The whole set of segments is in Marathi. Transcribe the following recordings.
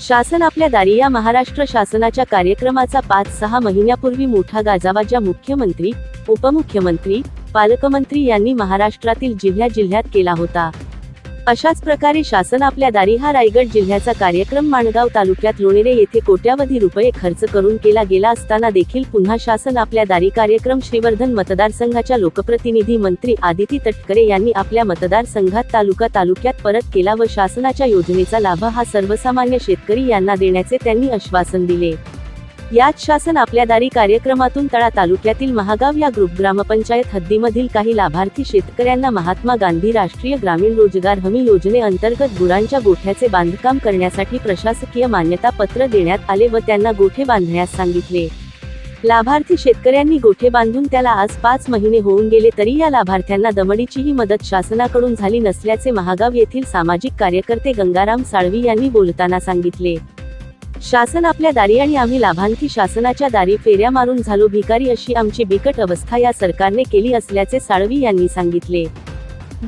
शासन आपल्या दारी या महाराष्ट्र शासनाच्या कार्यक्रमाचा पाच सहा महिन्यापूर्वी मोठा गाजावा ज्या मुख्यमंत्री उपमुख्यमंत्री पालकमंत्री यांनी महाराष्ट्रातील जिल्ह्या जिल्ह्यात केला होता. अशाच प्रकारे शासन आपल्या दारी हा रायगड जिल्ह्याचा कार्यक्रम माणगाव तालुक्यात लोणेरे येथे कोट्यावधी रुपये खर्च करून केला गेला असताना देखील पुन्हा शासन आपल्या दारी कार्यक्रम श्रीवर्धन मतदारसंघाच्या लोकप्रतिनिधी मंत्री आदिती तटकरे यांनी आपल्या मतदारसंघात तालुका तालुक्यात परत केला व शासनाच्या योजनेचा लाभ हा सर्वसामान्य शेतकरी यांना देण्याचे त्यांनी आश्वासन दिले. यात शासन आपल्या दारी कार्यक्रमातून तळा तालुक्यातील महागाव या ग्रुप ग्रामपंचायत हद्दीमधील काही लाभार्थी शेतकऱ्यांना महात्मा गांधी राष्ट्रीय ग्रामीण रोजगार हमी योजनेअंतर्गत गुरांच्या गोठ्याचे बांधकाम करण्यासाठी प्रशासकीय मान्यता पत्र देण्यात आले व त्यांना गोठे बांधण्यास सांगितले. लाभार्थी शेतकऱ्यांनी गोठे बांधून त्याला आज पाच महिने होऊन गेले तरी या लाभार्थ्यांना दमडीचीही मदत शासनाकडून झाली नसल्याचे महागाव येथील सामाजिक कार्यकर्ते गंगाराम साळवी यांनी बोलताना सांगितले. शासन आपल्या दारी आणि आम्ही लाभांती शासनाच्या दारी फेऱ्या मारून झालो. भिकारी अशी आमची बिकट अवस्था या सरकारने केली असल्याचे साळवी यांनी सांगितले.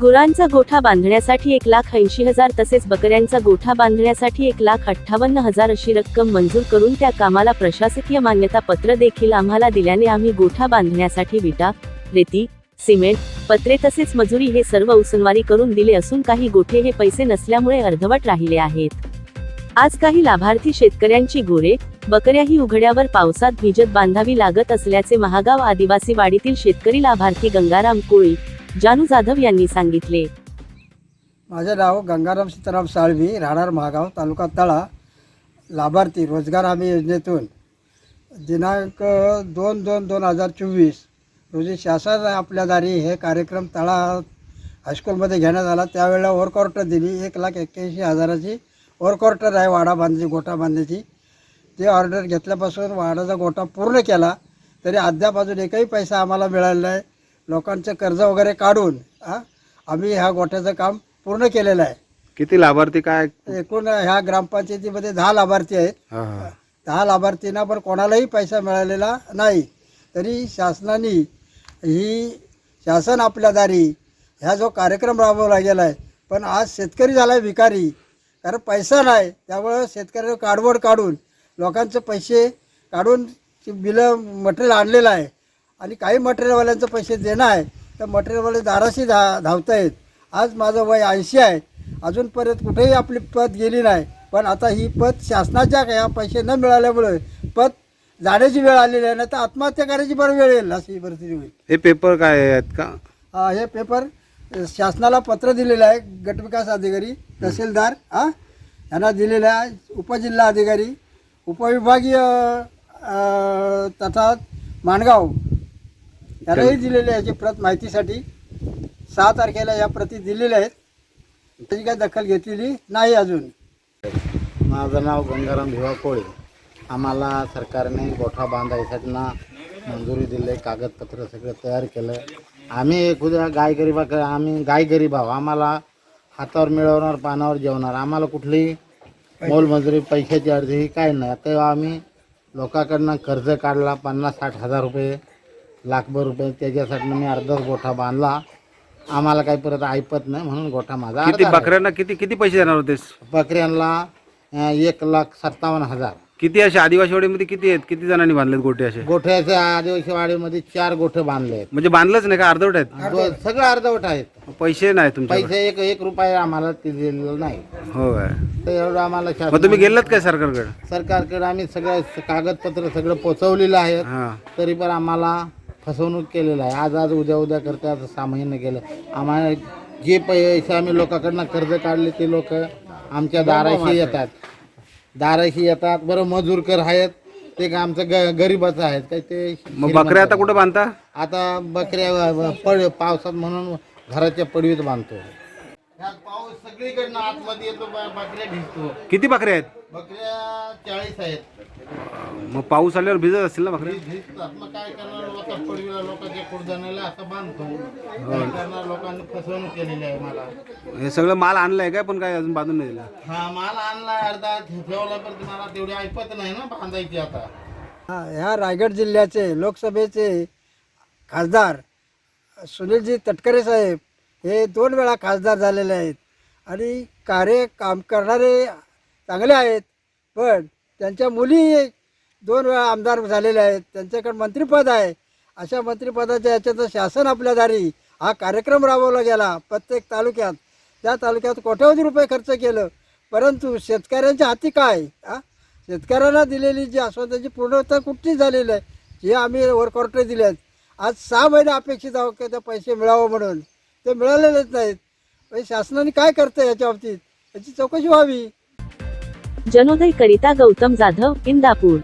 गुरांचा गोठा बांधण्यासाठी एक लाख ऐंशी हजार तसेच बकऱ्यांचा गोठा बांधण्यासाठी एक लाख अठ्ठावन्न हजार अशी रक्कम मंजूर करून त्या कामाला प्रशासकीय मान्यता पत्र देखील आम्हाला दिल्याने आम्ही गोठा बांधण्यासाठी विटा रेती सिमेंट पत्रे तसेच मजुरी हे सर्व उसनवारी करून दिले असून काही गोठे हे पैसे नसल्यामुळे अर्धवट राहिले आहेत. आज काही लाभार्थी शेतकऱ्यांची गोरे बकऱ्याही उघड्यावर पावसात भिजत बांधावी लागत असल्याचे महागाव आदिवासी वाडीतील शेतकरी लाभार्थी गंगाराम कोळी जानू जाधव यांनी सांगितले. माझे नाव गंगाराम सीताराम साळवी राहणार महागाव तालुका तळा. लाभार्थी रोजगार हमी योजनेतून दिनांक दोन दोन दोन हजार चोवीस रोजी शासन आपल्या दारी हे कार्यक्रम तळा हायस्कूलमध्ये घेण्यात आला. त्यावेळेला वर्कआउट दिली. एक लाख एक्क्याऐंशी हजाराची वर्क ऑर्डर आहे वाडा बांधण्याची गोठा बांधण्याची. ते ऑर्डर घेतल्यापासून वाडाचा गोठा पूर्ण केला तरी अद्याप अजून एकही पैसा आम्हाला मिळालेला आहे लोकांचं कर्ज वगैरे काढून आम्ही ह्या गोठ्याचं काम पूर्ण केलेलं आहे. किती लाभार्थी काय? एकूण ह्या ग्रामपंचायतीमध्ये दहा लाभार्थी आहेत. दहा लाभार्थींना पण कोणालाही पैसा मिळालेला नाही. तरी शासनाने ही शासन आपल्या दारी ह्या जो कार्यक्रम राबवला गेला आहे पण आज शेतकरी झाला आहे भिकारी. कारण पैसा नाही त्यामुळं शेतकऱ्यानं काडवड काढून लोकांचे पैसे काढून ते बिलं मटेरियल आणलेलं आहे. आणि काही मटेरियलवाल्यांचे पैसे देणं आहे तर मटेरियलवाले दाराशी धा धावत आहेत आज माझं वय ऐंशी आहे. अजूनपर्यंत कुठेही आपली पत गेली नाही. पण आता ही पत शासनाच्या ह्या पैसे न मिळाल्यामुळे पत जाण्याची वेळ आलेली आहे ना तर आत्महत्या करायची बरं वेळ येईल अशी परिस्थिती होईल. हे पेपर काय आहेत का? हा, हे पेपर शासनाला पत्र दिलेलं आहे गटविकास अधिकारी. तहसीलदार हा? यांना दिलेलं आहे उपजिल्हा अधिकारी उपविभागीय तथा माणगाव यांनाही दिलेले आहे याची प्रत माहितीसाठी सहा तारखेला या प्रती दिलेल्या आहेत. त्याची काही दखल घेतलेली नाही अजून. माझं नाव गंगाराम भिवा कोळे आम्हाला सरकारने गोठा बांधायसाठी ना मंजुरी दिले कागदपत्र सगळं तयार केलं. आम्ही खुद्या गाय गरीबा आम्ही गाय गरीब आहो. आम्हाला हातावर मिळवणार पानावर जेवणार. आम्हाला कुठलीही मोलमजुरी पैशाची ही काय नाही. तेव्हा आम्ही लोकांकडनं कर्ज काढला पन्नास साठ हजार रुपये लाखभर रुपये त्याच्यासाठी मी अर्धाच गोठा बांधला. आम्हाला काही परत ऐपत नाही म्हणून गोठा माझा किती अर्धा. बकऱ्यांना किती किती पैसे देणार होतेस? बकऱ्यांना एक लाख सत्तावन्न हजार. किती असे आदिवासी वाडीमध्ये किती आहेत? किती जणांनी बांधलेत गोटे असे? गोठ्याच्या आदिवासी वाडीमध्ये चार गोठे बांधले आहेत. म्हणजे बांधलंच नाही का? अर्धवट आहेत? दो- सगळं अर्धवट आहेत. पैसे नाही तुमच्या पैसे एक एक रुपये आम्हाला ते दिलेलं नाही. हो काय तर एवढं आम्हाला मग शासन तुम्ही गेलात काय सरकारकडे? सरकारकडे आम्ही सगळं स- कागदपत्र सगळं पोचवलेलं आहे. हा. तरी पण आम्हाला फसवणूक केलेलं आहे. आज आज उद्या उद्या करते आता सहा महिने गेलं. आम्हाला जे पैसे आम्ही लोकांकडनं कर्ज काढले ते लोक आमच्या दाराशी येतात. दाराशी येतात बरं मजूरकर आहेत ते का आमचं ग गरीबाचं आहेत काही ते मग बकऱ्या आता कुठं बांधता? आता बकऱ्या पड पावसात म्हणून घराच्या पडवीत बांधतो. पाऊस सगळीकडनं आतमध्ये येतो बकऱ्या भिजतो. किती बकऱ्या आहेत? बकऱ्या चाळीस आहेत. मग पाऊस आल्यावर भिजत असतील ना भिजतात मग काय करणार लोक? पडवीला लोकांच्या कुडदाण्याला असं बांधतो. काय करणार? लोकांनी फसवणूक केलेली आहे मला. हे सगळं माल आणलाय काय? पण काय अजून बांधून नाही दिला? हा माल आणला अर्धा ठेवला पण तुम्हाला तेवढी ऐपत नाही ना बांधायची आता. हा, ह्या रायगड जिल्ह्याचे लोकसभेचे खासदार सुनीलजी तटकरे साहेब हे दोन वेळा खासदार झालेले आहेत. आणि कार्य काम करणारे चांगले आहेत. पण त्यांच्या मुली दोन वेळा आमदार झालेल्या आहेत. त्यांच्याकडे मंत्रिपद आहे. अशा मंत्रिपदाच्या याच्यात शासन आपल्या दारी. हा कार्यक्रम राबवला गेला प्रत्येक तालुक्यात. त्या तालुक्यात कोट्यावधी रुपये खर्च केलं. परंतु शेतकऱ्यांच्या हाती काय? हा? शेतकऱ्यांना दिलेली जी आश्वासनाची पूर्णता कुठली झालेली आहे? जे आम्ही वर्कआउटे दिले आहेत. आज सहा महिने अपेक्षित आहोत की त्या पैसे मिळावं म्हणून. ते मिळालेलेच नाहीत. म्हणजे शासनाने काय करतं याच्या बाबतीत? याची चौकशी व्हावी. जनोदय करिता गौतम जाधव इंदापूर.